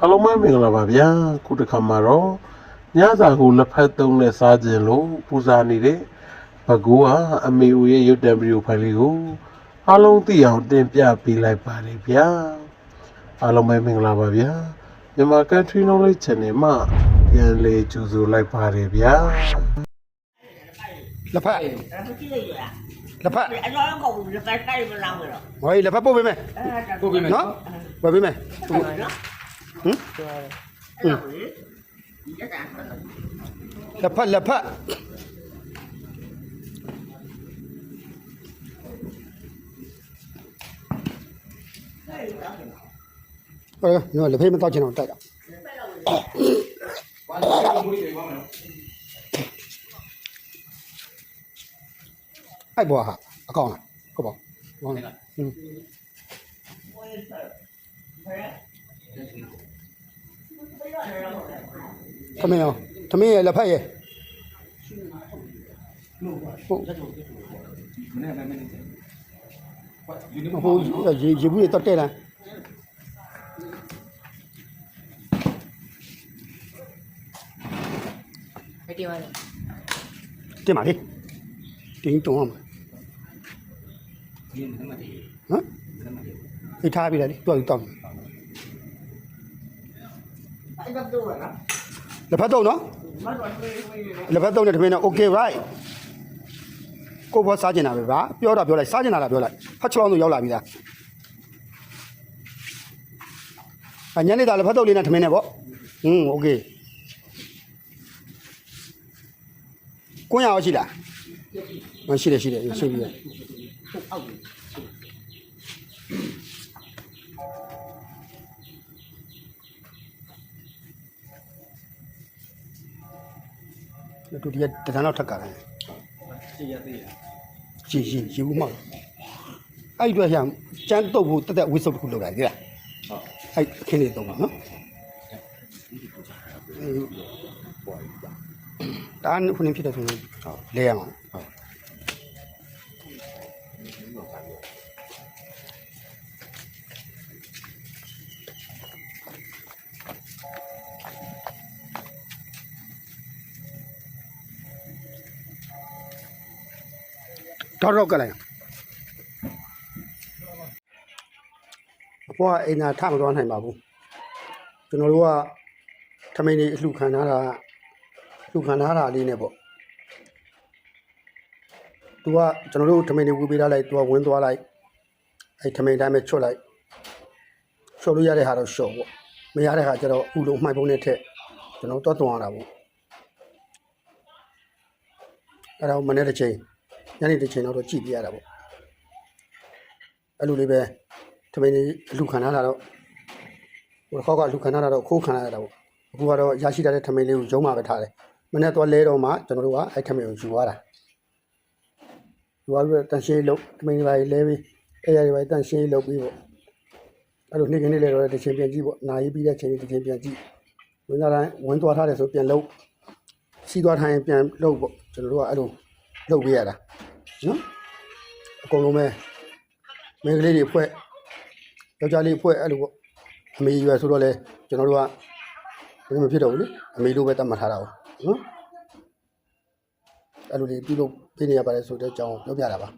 အားလုံးပဲမင်္ဂလာပါဗျာခုတစ်ခါမှာတော့ညစာကိုလက်ဖက်သုံးနဲ့စားခြင်းလို့ပူဇာနေတဲ့ဘကူဟာအမေဦးရဲ့ရုပ်တံဗီဒီယိုဖိုင်လေးကိုအားလုံးသိအောင်တင်ပြပေးလိုက်ပါတယ်ဗျာအားလုံးပဲမင်္ဂလာပါဗျာမြန်မာ Country Knowledge Channel မှာပြန်လေကြိုဆိုလိုက်ပါတယ်ဗျာလက်ဖက်အဲ့ဒါကြည့်လိုက်ရလားလက်ဖက်အဲ့တော့ကောဘူးလက်ဖက်ကိုမလောင်းဘူးတော့ဟောလက်ဖက်ပို့ပေးမယ်အဲ့ဒါပို့ပေးမယ်နော်ပို့ပေးမယ် ဟုတ်ပါနော်ဟင်အဲ့ဒါကိုဒီကတာလက်ဖက်လက်ဖက်ဟော ညလက်ဖက်မတော့ချင်အောင်တိုက်တာဝါလေးကိုမွေးတယ်ဘာမလို့အဲ့ဘောဟာအကောင်းလားဟုတ်ပါဘောဟင်းသမင်းရောသမင်းရဲ့လက်ဖက်ရဲ့ဟုတ်မနေ့ကမနေ့ကဟိုယူနီဟိုရေရေဘူးတွေတက်တဲ့လားဘယ်တင်ပါလဲတင်ပါလေတင်းတုံးအောင်ဒီနေ့မှတည်းဟမ်မနေ့ကအေးထားပြီလေတွားယူတောင်းအဲ့ဒါတော့နော်လ က်ဖက်တော့နော်မတော်တွေးတွေးနေလက်ဖက်တော့နဲ့တမင်းနဲ့ okay right ကိုဘောစားကျင်တာပဲဗျာပြောတာပြောလိုက်စားကျင်တာလားပြောလိုက်ဖတ်ချောင်းဆိုရောက်လာပြီလားအညနေတာလက်ဖက်တော့လေးနဲ့တမင်းနဲ့ပေါ့ဟင်း okay ကိုရအောင်ရှိလားမရှိတယ်ရှိတယ်ရှိပြီအောက် ပြီတူတည်းတန်းတော့ထက်ကတယ်ရှိရသေးတယ်ရှိရှိရှိဘူးမဟုတ်အဲ့ဒီတော့ရကျန်းတုပ်ဖို့တက်တက်ဝိစုပ်တစ်ခုလုပ်လိုက်သေးလားဟုတ်အဲ့အခင်းလေးတုံးပါနော်ဒါခုနေဖြစ်တယ်ဆိုရင်လဲရမှာဟုတ် တော့တော့ကလိုက်အပေါ်ကအိမ်သာထမသွားနိုင်ပါဘူးကျွန်တော်တို့ကထမိန်လေးအလှခံထားတာလှခံထားတာလေးနဲ့ပေါ့သူကကျွန်တော်တို့ထမိန်လေးဝူပေးထားလိုက်သူကဝင်းသွားလိုက်အဲ့ထမိန်တိုင်းပဲချွတ်လိုက်ချွတ်လို့ရတဲ့ဟာတော့ရှော့ပေါ့မရတဲ့ဟာကျတော့ဥလုံးမှိုက်ပုံးနဲ့ထက်ကျွန်တော်တော့တွန်းရတာပေါ့အဲ့ဒါကိုမနေ့တစ်ချိန် ညနေတစ်ချိန်တော့ကြည့်ပြရတာပေါ့အဲ့လိုလေးပဲထမိန်လေးအလှခံထားတာတော့ဟိုခေါက်ကလူခံထားတာတော့ခိုးခံရတာပေါ့အခုကတော့ရရှိတဲ့ထမိန်လေးကိုရုံးမှာပဲထားတယ်မနေ့တော့လဲတော့မှကျွန်တော်တို့ကအဲ့ထမိန်ကိုယူသွားတာယူသွားပြီးတော့တန်ရှင်းလုပ်ထမိန်တွေပါလဲပြီးအဲ့ရတွေပါတန်ရှင်းလုပ်ပြီးပေါ့အဲ့လိုနေ့ကနေ့လဲတော့တစ်ချိန်ပြန်ကြည့်ပေါ့နာရီပြီးတဲ့ချိန်တစ်ချိန်ပြန်ကြည့်ဝင်လာတိုင်းဝင်သွားထားတယ်ဆိုပြန်လုပ်စီးသွားထိုင်ပြန်လုပ်ပေါ့ကျွန်တော်တို့ကအဲ့လို လုပ်ပေးရတာနော်အကုန်လုံးပဲမိန်းကလေးတွေဖွဲ့ယောက်ျားလေးဖွဲ့အဲ့လိုပေါ့အမေရွယ်ဆိုတော့လေကျွန်တော်တို့ကဘယ်မဖြစ်တော့ဘူးလေအမေလိုပဲတတ်မှတ်ထားတာပေါ့နော်အဲ့လိုလေးပြုလုပ်ပေးနေရပါတယ်ဆိုတဲ့အကြောင်းပြောပြတာပါ